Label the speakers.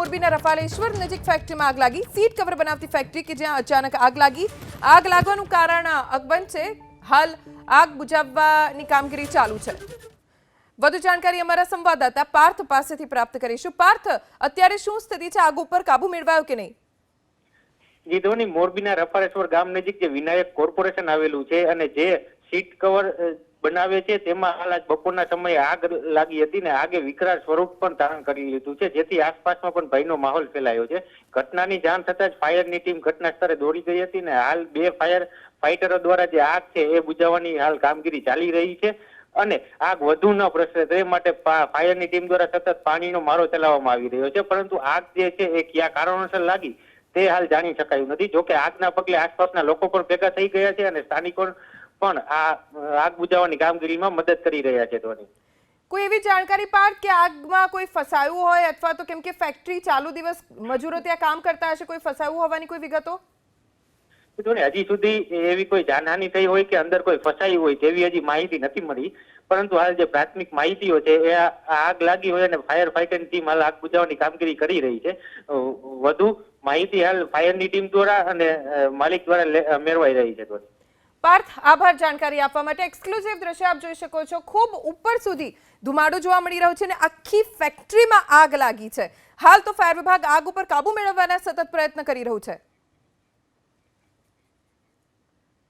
Speaker 1: મોરબીના રફાલેશ્વર નજીક ફેક્ટરીમાં આગ લાગી. સીટ કવર બનાવતી ફેક્ટરી કે જ્યાં અચાનક આગ લાગી. આગ લાગવાનું કારણ અકબંધ છે. હાલ આગ બુજાવવાની કામગીરી ચાલુ છે. વધુ જાણકારી અમારા સંવાદદાતા પાર્થ પાસેથી પ્રાપ્ત કરીશું. પાર્થ, અત્યારે શું સ્થિતિ છે? આગ ઉપર કાબુ મેળવાયો કે નહીં?
Speaker 2: જી, ધોની, મોરબીના રફારેશ્વર ગામ નજીક જે વિનાયક કોર્પોરેશન આવેલું છે અને જે સીટ કવર બનાવે છે, તેમાં હાલ આજ બપોરના સમયે આગ લાગી હતી ને આગે વિકરાળ સ્વરૂપ પણ ધારણ કરી લીધું છે, જેથી આસપાસમાં પણ ભયનો માહોલ ફેલાયો છે. ઘટનાની જાણ થતાં જ ફાયરની ટીમ ઘટના સ્થળે દોડી ગઈ હતી ને હાલ બે ફાયર ફાઇટરો દ્વારા જે આગ છે એ બુજાવવાની હાલ કામગીરી ચાલી રહી છે અને આગ વધુ ન પ્રસરે તે માટે ફાયરની ટીમ દ્વારા સતત પાણીનો મારો ચલાવવામાં આવી રહ્યો છે, પરંતુ આગ જે છે એ કયા કારણોસર લાગી તે હાલ જાણી શકાયું નથી, જોકે આગના પગલે આસપાસના લોકો પણ ભેગા થઈ ગયા છે અને સ્થાનિકો પણ આ આગ બુજાવવાની કામગીરીમાં મદદ કરી રહ્યા છે ધોની.
Speaker 1: કોઈ એવી જાણકારી પાર કે આગમાં કોઈ ફસાયું હોય અથવા તો કેમ કે ફેક્ટરી ચાલુ દિવસ મજૂરો ત્યાં કામ કરતા હશે કોઈ ફસાયું હોવાની કોઈ વિગતો?
Speaker 2: જોને હજી સુધી એવી કોઈ જાનહાનિ થઈ હોય કે અંદર કોઈ ફસાયું હોય તેવી હજી માહિતી નથી મળી. પરંતુ હાલ જે પ્રાથમિક માહિતીઓ છે એ આગ લાગી હોય અને ફાયર ફાઈટરની ટીમ હાલ આગ બુજાવવાની કામગીરી કરી રહી છે. વધુ માહિતી હાલ ફાયરની ટીમ દ્વારા અને માલિક દ્વારા મેળવાઈ રહી છે ધોની.
Speaker 1: પાર્થ આભાર જાણકારી આપવા માટે એક્સક્લુઝિવ દ્રશ્ય આપ જોઈ શકો છો. ખૂબ ઉપર સુધી ધુમાડો જોવા મળી રહ્યો છે અને આખી ફેક્ટરીમાં આગ લાગી છે. હાલ તો ફાયર વિભાગ આગ ઉપર કાબુ મેળવવાના સતત પ્રયત્ન કરી રહ્યું છે.